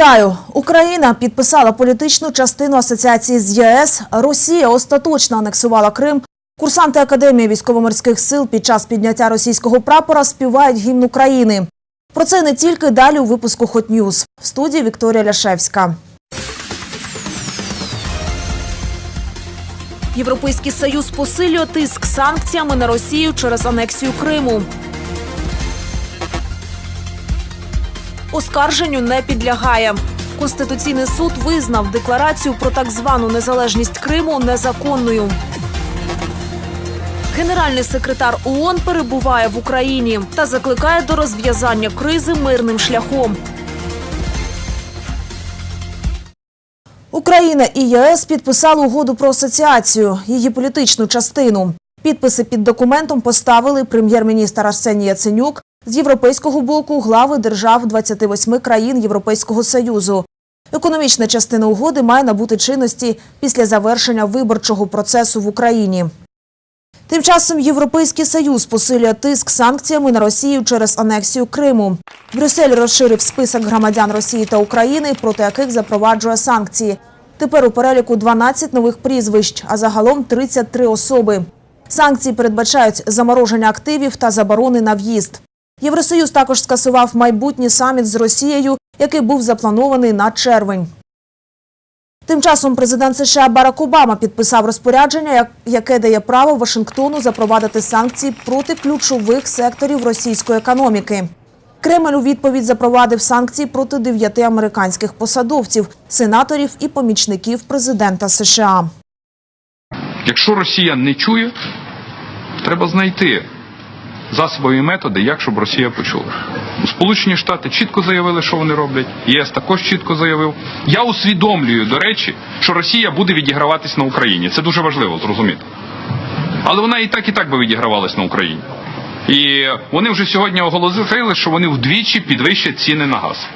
Вітаю! Україна підписала політичну частину асоціації з ЄС. Росія остаточно анексувала Крим. Курсанти Академії військово-морських сил під час підняття російського прапора співають гімн України. Про це не тільки далі у випуску Hot News. В студії Вікторія Ляшевська. Європейський союз посилює тиск санкціями на Росію через анексію Криму. Оскарженню не підлягає. Конституційний суд визнав декларацію про так звану незалежність Криму незаконною. Генеральний секретар ООН перебуває в Україні та закликає до розв'язання кризи мирним шляхом. Україна і ЄС підписали угоду про асоціацію, її політичну частину. Підписи під документом поставили прем'єр-міністр Арсеній Яценюк з європейського боку глави держав 28 країн Європейського союзу. Економічна частина угоди має набути чинності після завершення виборчого процесу в Україні. Тим часом Європейський союз посилює тиск санкціями на Росію через анексію Криму. Брюссель розширив список громадян Росії та України, проти яких запроваджує санкції. Тепер у переліку 12 нових прізвищ, а загалом 33 особи. Санкції передбачають замороження активів та заборони на в'їзд. Євросоюз також скасував майбутній саміт з Росією, який був запланований на червень. Тим часом президент США Барак Обама підписав розпорядження, як- яке дає право Вашингтону запровадити санкції проти ключових секторів російської економіки. Кремль у відповідь запровадив санкції проти дев'яти американських посадовців, сенаторів і помічників президента США. Якщо Росія не чує, треба знайти засоби і методи, як щоб Росія почула. Сполучені Штати чітко заявили, що вони роблять. ЄС також чітко заявив. Я усвідомлюю, до речі, що Росія буде відіграватись на Україні. Це дуже важливо зрозуміти. Але вона і так, і так би відігравалась на Україні. І вони вже сьогодні оголосили, що вони вдвічі підвищать ціни на газ.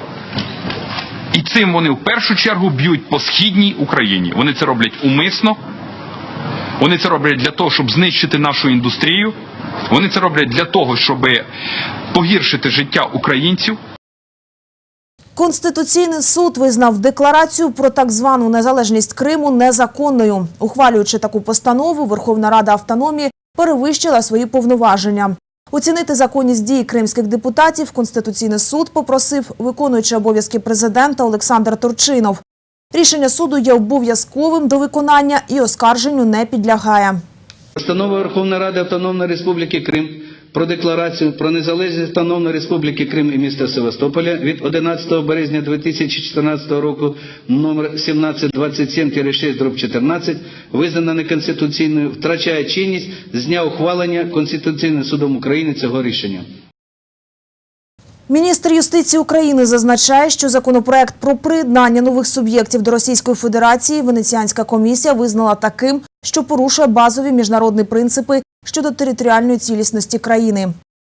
І цим вони в першу чергу б'ють по східній Україні. Вони це роблять умисно, вони це роблять для того, щоб знищити нашу індустрію. Вони це роблять для того, щоб погіршити життя українців. Конституційний суд визнав декларацію про так звану незалежність Криму незаконною. Ухвалюючи таку постанову, Верховна Рада автономії перевищила свої повноваження. Оцінити законність дій кримських депутатів Конституційний суд попросив виконуючий обов'язки президента Олександр Турчинов. Рішення суду є обов'язковим до виконання і оскарженню не підлягає. Постанова Верховної Ради Автономної Республіки Крим про декларацію про незалежність Автономної Республіки Крим і міста Севастополя від 11 березня 2014 року номер 1727-6 визнана неконституційною, втрачає чинність з дня ухвалення Конституційним судом України цього рішення. Міністр юстиції України зазначає, що законопроект про приєднання нових суб'єктів до Російської Федерації Венеціанська комісія визнала таким, що порушує базові міжнародні принципи щодо територіальної цілісності країни.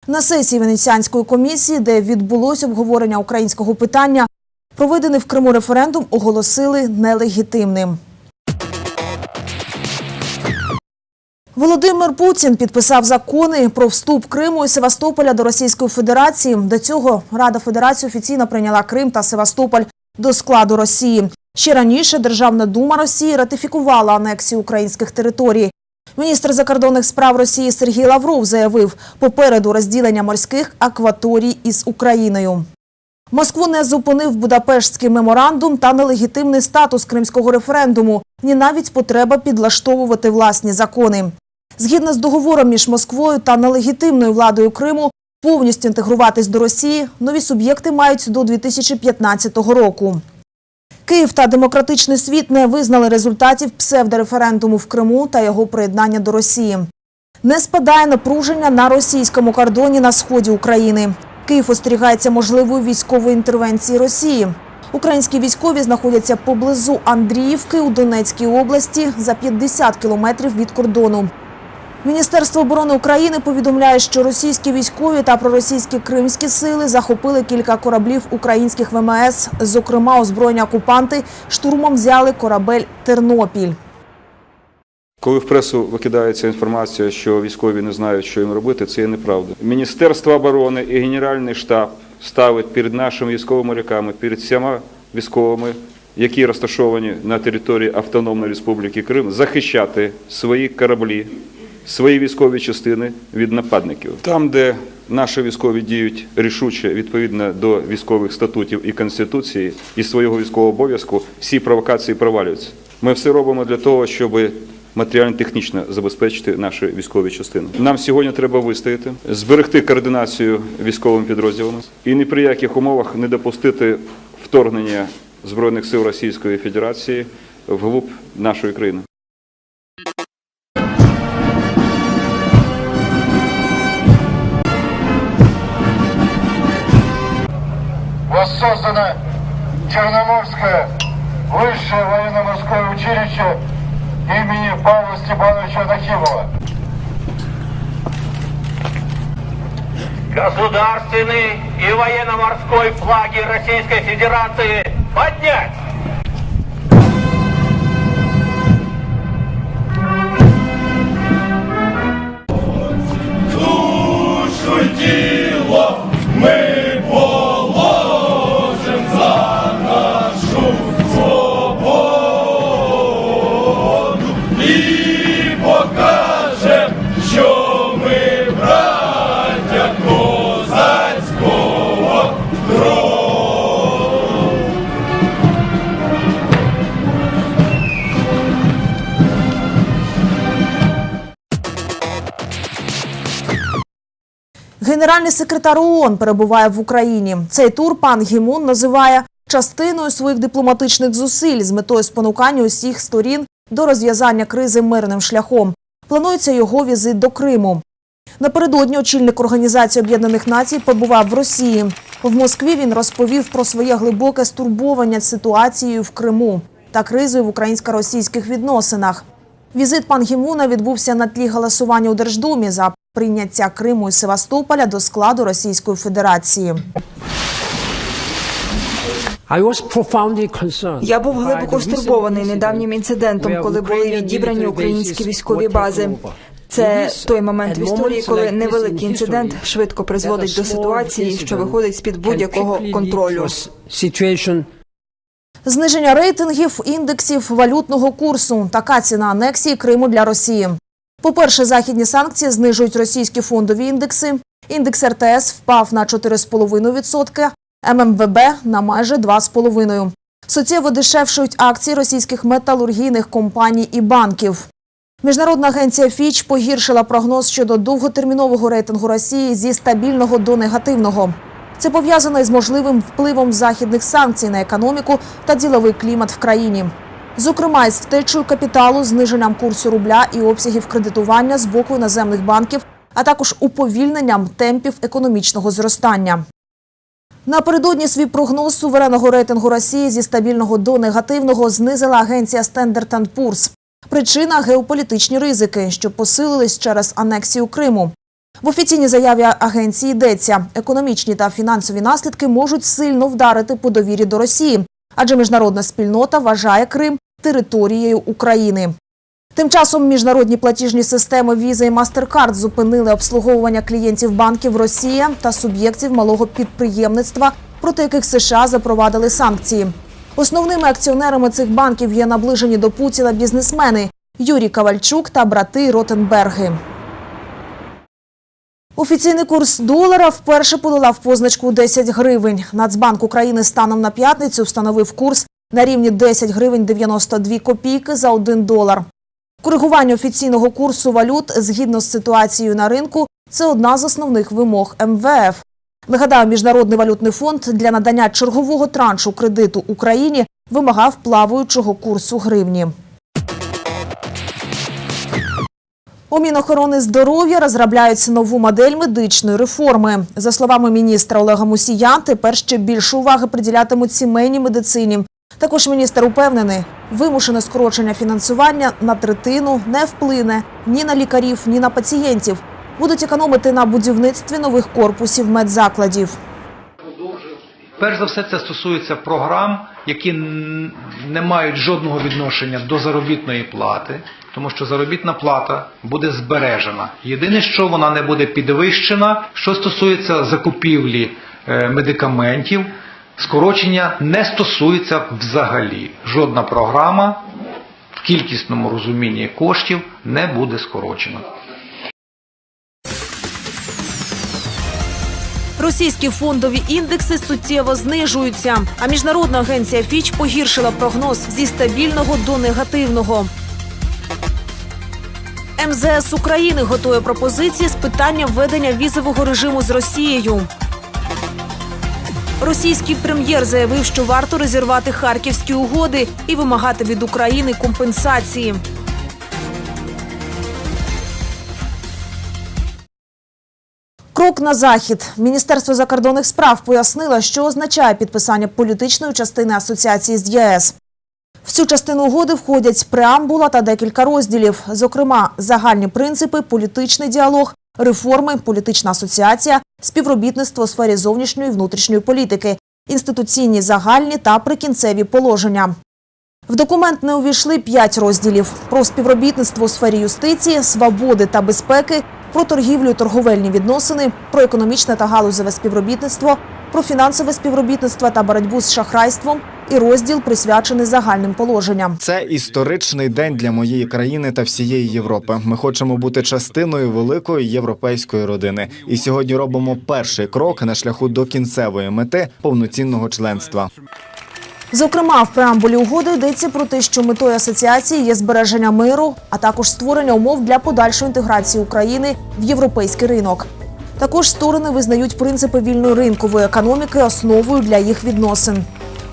На сесії Венеціанської комісії, де відбулось обговорення українського питання, проведений в Криму референдум оголосили нелегітимним. Володимир Путін підписав закони про вступ Криму і Севастополя до Російської Федерації. До цього Рада Федерації офіційно прийняла Крим та Севастополь до складу Росії. Ще раніше Державна дума Росії ратифікувала анексію українських територій. Міністр закордонних справ Росії Сергій Лавров заявив, попереду розділення морських акваторій із Україною. Москву не зупинив Будапештський меморандум та нелегітимний статус кримського референдуму, ні навіть потреба підлаштовувати власні закони. Згідно з договором між Москвою та нелегітимною владою Криму повністю інтегруватись до Росії, нові суб'єкти мають до 2015 року. Київ та демократичний світ не визнали результатів псевдореферендуму в Криму та його приєднання до Росії. Не спадає напруження на російському кордоні на сході України. Київ остерігається можливої військової інтервенції Росії. Українські військові знаходяться поблизу Андріївки у Донецькій області за 50 кілометрів від кордону. Міністерство оборони України повідомляє, що російські військові та проросійські кримські сили захопили кілька кораблів українських ВМС. Зокрема, озброєні окупанти штурмом взяли корабель Тернопіль. Коли в пресу викидається інформація, що військові не знають, що їм робити, це є неправда. Міністерство оборони і Генеральний штаб ставить перед нашими військовими моряками, перед всіма військовими, які розташовані на території Автономної Республіки Крим, захищати свої кораблі, свої військові частини від нападників. Там, де наші військові діють рішуче відповідно до військових статутів і конституції і свого військового обов'язку, всі провокації провалюються. Ми все робимо для того, щоб матеріально-технічно забезпечити наші військові частини. Нам сьогодні треба вистояти, зберегти координацію військовими підрозділами і ні при яких умовах не допустити вторгнення збройних сил Російської Федерації вглуб нашої країни. Воссоздано Черноморское высшее военно-морское училище имени Павла Степановича Нахимова. Государственный и военно-морской флаги Российской Федерации поднять! Генеральний секретар ООН перебуває в Україні. Цей тур пан Гімун називає частиною своїх дипломатичних зусиль з метою спонукання усіх сторін до розв'язання кризи мирним шляхом. Планується його візит до Криму. Напередодні очільник Організації Об'єднаних Націй побував в Росії. В Москві він розповів про своє глибоке стурбовання ситуацією в Криму та кризою в українсько-російських відносинах. Візит пан Гімуна відбувся на тлі голосування у Держдумі за прийняття Криму і Севастополя до складу Російської Федерації. Я був глибоко стурбований недавнім інцидентом, коли були відібрані українські військові бази. Це той момент в історії, коли невеликий інцидент швидко призводить до ситуації, що виходить з під будь-якого контролю. Зниження рейтингів, індексів валютного курсу. Така ціна анексії Криму для Росії. По-перше, західні санкції знижують російські фондові індекси. Індекс РТС впав на 4,5%, ММВБ на майже 2,5%. Суттєво дешевшують акції російських металургійних компаній і банків. Міжнародна агенція Фіч погіршила прогноз щодо довготермінового рейтингу Росії зі стабільного до негативного. Це пов'язано із можливим впливом західних санкцій на економіку та діловий клімат в країні. Зокрема, із втечею капіталу, зниженням курсу рубля і обсягів кредитування з боку іноземних банків, а також уповільненням темпів економічного зростання. Напередодні свій прогноз суверенного рейтингу Росії зі стабільного до негативного знизила агенція Standard Poor's. Причина геополітичні ризики, що посилились через анексію Криму. В офіційній заяві агенції йдеться, економічні та фінансові наслідки можуть сильно вдарити по довірі до Росії, адже міжнародна спільнота вважає Крим територією України. Тим часом міжнародні платіжні системи Visa і MasterCard зупинили обслуговування клієнтів банків Росія та суб'єктів малого підприємництва, проти яких США запровадили санкції. Основними акціонерами цих банків є наближені до Путіна бізнесмени Юрій Кавальчук та брати Ротенберги. Офіційний курс долара вперше подолав позначку у 10 гривень. Нацбанк України станом на п'ятницю встановив курс на рівні 10 гривень 92 копійки за 1 долар. Коригування офіційного курсу валют згідно з ситуацією на ринку це одна з основних вимог МВФ. Нагадаю, Міжнародний валютний фонд для надання чергового траншу кредиту Україні вимагав плаваючого курсу гривні. У Мінохорони здоров'я розробляють нову модель медичної реформи. За словами міністра Олега Мусія, тепер ще більше уваги приділятимуть сімейній медицині. Також міністр упевнений, вимушене скорочення фінансування на третину не вплине ні на лікарів, ні на пацієнтів. Будуть економити на будівництві нових корпусів медзакладів. Перш за все, це стосується програм, які не мають жодного відношення до заробітної плати, тому що заробітна плата буде збережена. Єдине, що вона не буде підвищена, що стосується закупівлі е, медикаментів, скорочення не стосується взагалі. Жодна програма в кількісному розумінні коштів не буде скорочена. Російські фондові індекси суттєво знижуються. А міжнародна агенція Фіч погіршила прогноз зі стабільного до негативного. МЗС України готує пропозиції з питання введення візового режиму з Росією. Російський прем'єр заявив, що варто розірвати харківські угоди і вимагати від України компенсації. Крок на захід. Міністерство закордонних справ пояснило, що означає підписання політичної частини асоціації з ЄС. В цю частину угоди входять преамбула та декілька розділів, зокрема, загальні принципи, політичний діалог, реформи, політична асоціація, співробітництво у сфері зовнішньої і внутрішньої політики, інституційні загальні та прикінцеві положення. В документ не увійшли п'ять розділів про співробітництво у сфері юстиції, свободи та безпеки, про торгівлю і торговельні відносини, про економічне та галузеве співробітництво, про фінансове співробітництво та боротьбу з шахрайством і розділ присвячений загальним положенням. Це історичний день для моєї країни та всієї Європи. Ми хочемо бути частиною великої європейської родини. І сьогодні робимо перший крок на шляху до кінцевої мети повноцінного членства. Зокрема, в преамбулі угоди йдеться про те, що метою асоціації є збереження миру, а також створення умов для подальшої інтеграції України в європейський ринок. Також сторони визнають принципи вільної ринкової економіки основою для їх відносин.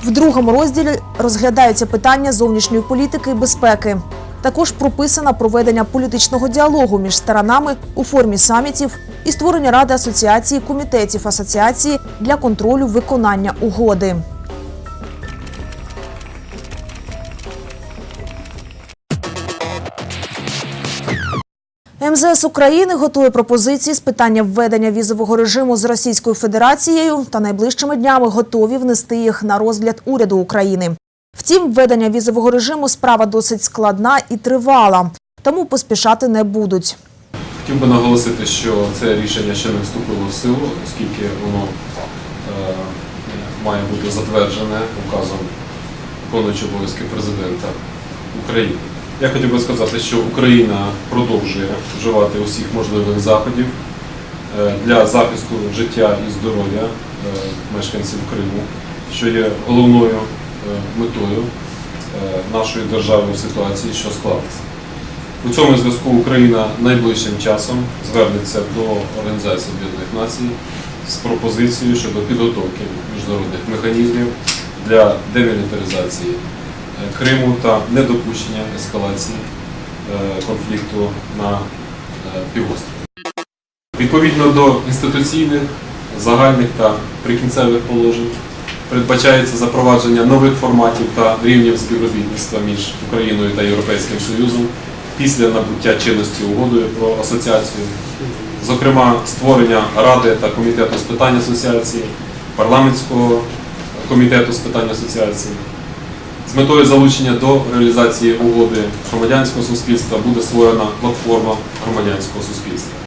В другому розділі розглядаються питання зовнішньої політики і безпеки. Також прописано проведення політичного діалогу між сторонами у формі самітів і створення ради асоціації комітетів асоціації для контролю виконання угоди. МЗС України готує пропозиції з питання введення візового режиму з Російською Федерацією та найближчими днями готові внести їх на розгляд уряду України. Втім, введення візового режиму справа досить складна і тривала, тому поспішати не будуть. Хотів би наголосити, що це рішення ще не вступило в силу, оскільки воно е, має бути затверджене указом виконуючого обов'язки президента України. Я хотів би сказати, що Україна продовжує вживати усіх можливих заходів е, для захисту життя і здоров'я е, мешканців Криму, що є головною е, метою нашої держави в ситуації, що склалася. У цьому зв'язку Україна найближчим часом звернеться до Організації Об'єднаних Націй з пропозицією щодо підготовки міжнародних механізмів для демілітаризації Криму та недопущення ескалації е, конфлікту на е, півострові. Відповідно до інституційних, загальних та прикінцевих положень передбачається запровадження нових форматів та рівнів співробітництва між Україною та Європейським Союзом після набуття чинності угодою про асоціацію, зокрема створення Ради та комітету з питань асоціації, парламентського комітету з питань асоціації. З метою залучення до реалізації угоди громадянського суспільства буде створена платформа громадянського суспільства.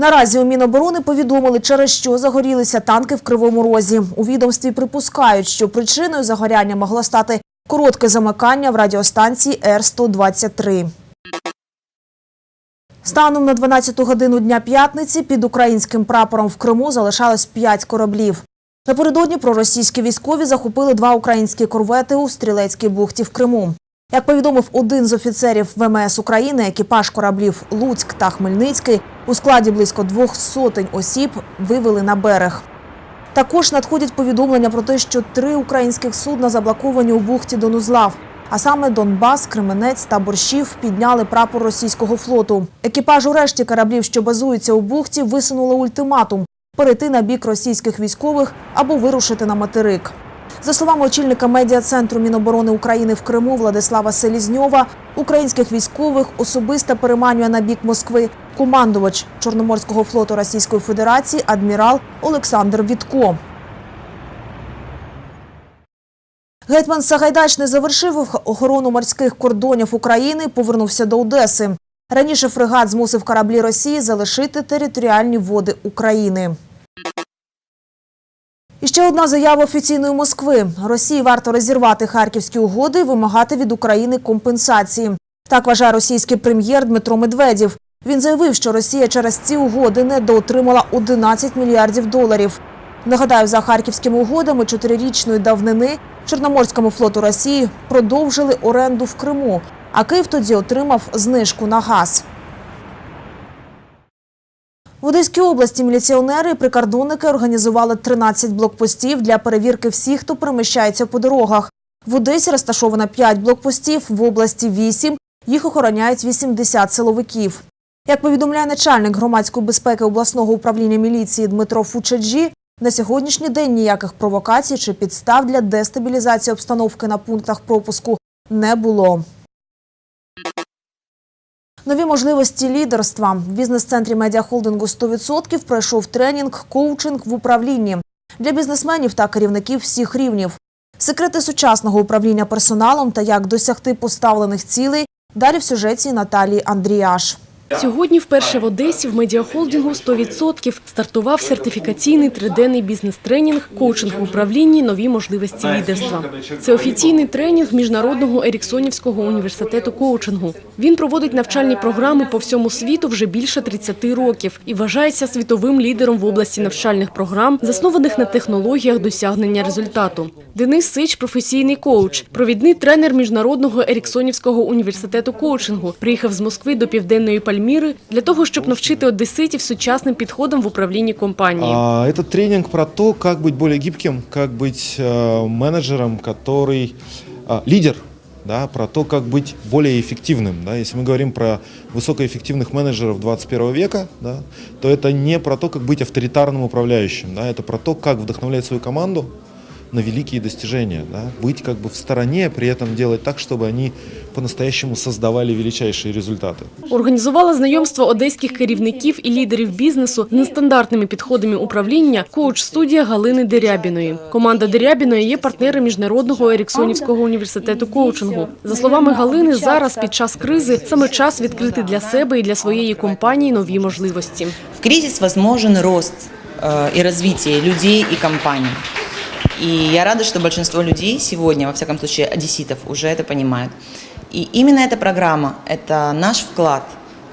Наразі у Міноборони повідомили, через що загорілися танки в Кривому Розі. У відомстві припускають, що причиною загоряння могло стати коротке замикання в радіостанції Р-123. Станом на 12 годину дня п'ятниці під українським прапором в Криму залишалось 5 кораблів. Напередодні проросійські військові захопили два українські корвети у Стрілецькій бухті в Криму. Як повідомив один з офіцерів ВМС України, екіпаж кораблів Луцьк та Хмельницький у складі близько двох сотень осіб вивели на берег. Також надходять повідомлення про те, що три українських судна заблоковані у бухті Донузлав. А саме Донбас, Кременець та Борщів підняли прапор російського флоту. Екіпажу решті кораблів, що базуються у бухті, висунули ультиматум перейти на бік російських військових або вирушити на материк. За словами очільника медіа-центру Міноборони України в Криму Владислава Селізньова, українських військових особисто переманює на бік Москви командувач Чорноморського флоту Російської Федерації адмірал Олександр Вітко. Гетьман Сагайдачний завершив охорону морських кордонів України, повернувся до Одеси. Раніше фрегат змусив кораблі Росії залишити територіальні води України. І ще одна заява офіційної Москви. Росії варто розірвати харківські угоди і вимагати від України компенсації. Так вважає російський прем'єр Дмитро Медведєв. Він заявив, що Росія через ці угоди недоотримала 11 мільярдів доларів. Нагадаю, за харківськими угодами чотирирічної давнини Чорноморському флоту Росії продовжили оренду в Криму, а Київ тоді отримав знижку на газ. В Одеській області міліціонери і прикордонники організували 13 блокпостів для перевірки всіх, хто переміщається по дорогах. В Одесі розташовано 5 блокпостів, в області 8. Їх охороняють 80 силовиків. Як повідомляє начальник громадської безпеки обласного управління міліції Дмитро Фучаджі, на сьогоднішній день ніяких провокацій чи підстав для дестабілізації обстановки на пунктах пропуску не було. Нові можливості лідерства. В бізнес-центрі медіахолдингу 100% пройшов тренінг коучинг в управлінні для бізнесменів та керівників всіх рівнів. Секрети сучасного управління персоналом та як досягти поставлених цілей далі в сюжеті Наталії Андріаш. Сьогодні вперше в Одесі в медіахолдингу 100% стартував сертифікаційний триденний бізнес-тренінг «Коучинг в управлінні. Нові можливості лідерства». Це офіційний тренінг Міжнародного Еріксонівського університету коучингу. Він проводить навчальні програми по всьому світу вже більше 30 років і вважається світовим лідером в області навчальних програм, заснованих на технологіях досягнення результату. Денис Сич – професійний коуч, провідний тренер Міжнародного Еріксонівського університету коучингу. Приїхав з Москви до Південної Пальміри для того, щоб навчити одеситів сучасним підходам в управлінні компанії. А, Это тренинг про то, как быть более гибким, как быть э, менеджером, который а, лидер, да, про то, как быть более эффективным. Да. Если мы говорим про высокоэффективных менеджеров 21 века, да, то это не про то, как быть авторитарным управляющим, да, это про то, как вдохновлять свою команду на великие достижения, да, быть как бы в стороне, при этом делать так, чтобы они по-настоящему создавали величайшие результаты. Організувала знайомство одеських керівників і лідерів бізнесу з нестандартними підходами управління коуч-студія Галини Дерябіної. Команда Дерябіної є партнером Міжнародного Еріксонівського університету коучингу. За словами Галини, зараз під час кризи саме час відкрити для себе і для своєї компанії нові можливості. В кризис возможен рост э, и развитие людей и компаний. И я рада, что большинство людей сегодня, во всяком случае одесситов, уже это понимают. И именно эта программа – это наш вклад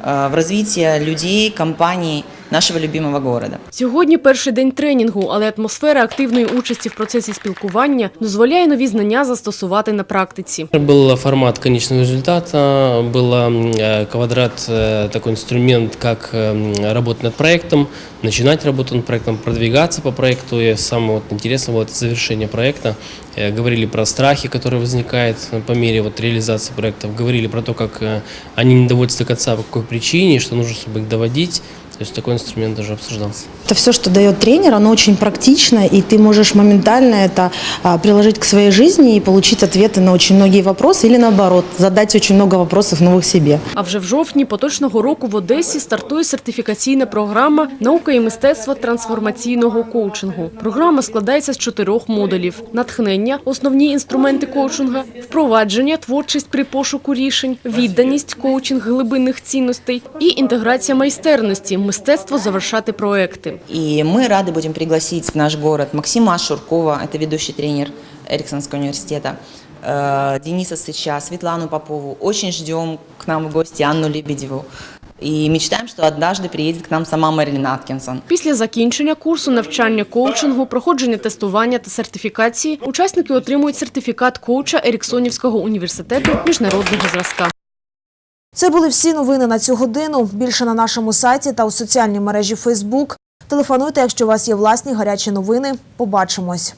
э, в развитие людей, компаний нашего любимого города. Сьогодні перший день тренінгу, але атмосфера активної участі в процесі спілкування дозволяє нові знання застосувати на практиці. Был формат конечного результата, был э, квадрат, э, такой инструмент, как э, работать над проектом, начинать работу над проектом, продвигаться по проекту. И самое вот интересное было это завершение проекта. Э, Говорили про страхи, которые возникают по мере вот реализации проектов. Говорили про то, как э, они не доводятся до конца, по какой причине, и что нужно, чтобы их доводить. То есть такой инструмент даже обсуждался. Это все, что дает тренер, оно очень практично, и ты можешь моментально это а, приложить к своей жизни и получить ответы на очень многие вопросы, или наоборот, задать очень много вопросов новых себе. А вже в жовтні поточного року в Одесі стартує сертифікаційна програма «Наука і мистецтво трансформаційного коучингу». Програма складається з чотирьох модулів: натхнення, основні інструменти коучинга, впровадження, творчість при пошуку рішень, відданість, коучинг глибинних цінностей і інтеграція майстерності, мистецтво завершати проекти. И мы рады будем пригласить в наш город Максима Шуркова, это ведущий тренер Эриксонского университета, э, Дениса Сыча, Светлану Попову. Очень ждем к нам в гости Анну Лебедеву. И мечтаем, что однажды приедет к нам сама Мэрилин Аткинсон. Після закінчення курсу навчання коучингу, проходження тестування та сертифікації учасники отримують сертифікат коуча Еріксонівського університету міжнародного зразка. Це були всі новини на цю годину. Більше на нашому сайті та у соціальній мережі Фейсбук. Телефонуйте, якщо у вас є власні гарячі новини. Побачимось.